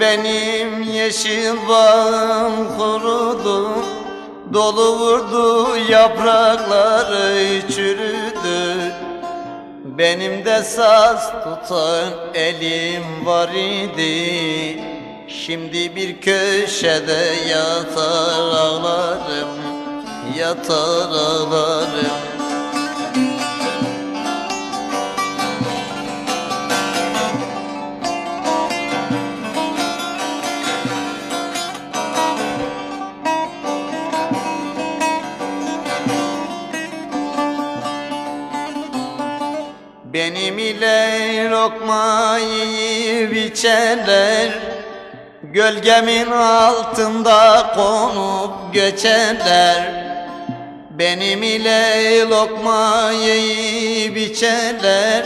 Benim yeşil bağım kurudu Dolu vurdu yaprakları çürüdü. Benim de saz tutan elim var idi. Şimdi bir köşede yatar ağlarım Yatar ağlarım Benim ile lokma yiyip içerler Gölgemin altında konup göçerler. Benim ile lokma yiyip içerler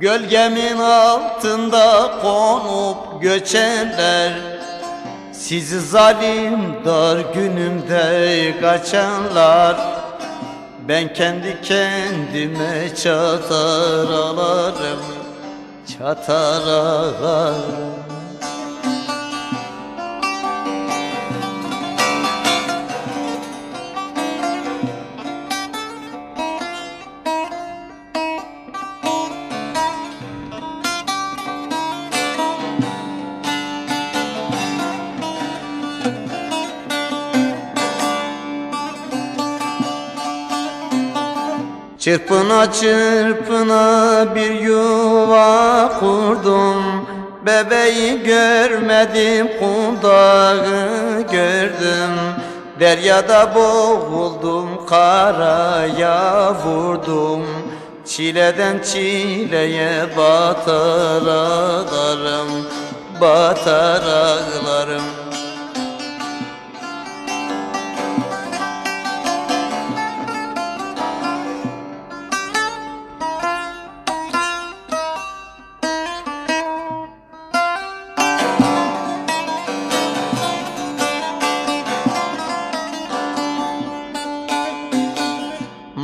Gölgemin altında konup göçerler. Sizi zalim dar günümde kaçanlar ben kendi kendime çatar alarım Çatar ağlarım Çırpına çırpına bir yuva kurdum. Bebeği görmedim kundağı gördüm. Deryada boğuldum karaya vurdum. Çileden çileye batar ağlarım Batar ağlarım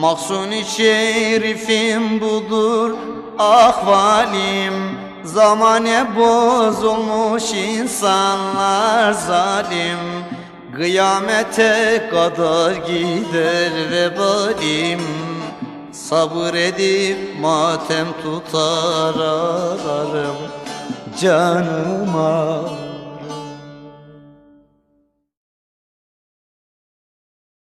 Mahsuni şerifim budur ahvalim Zamane bozulmuş insanlar zalim. Kıyamete kadar gider vebalim. Sabır edip matem tutar ararım Canıma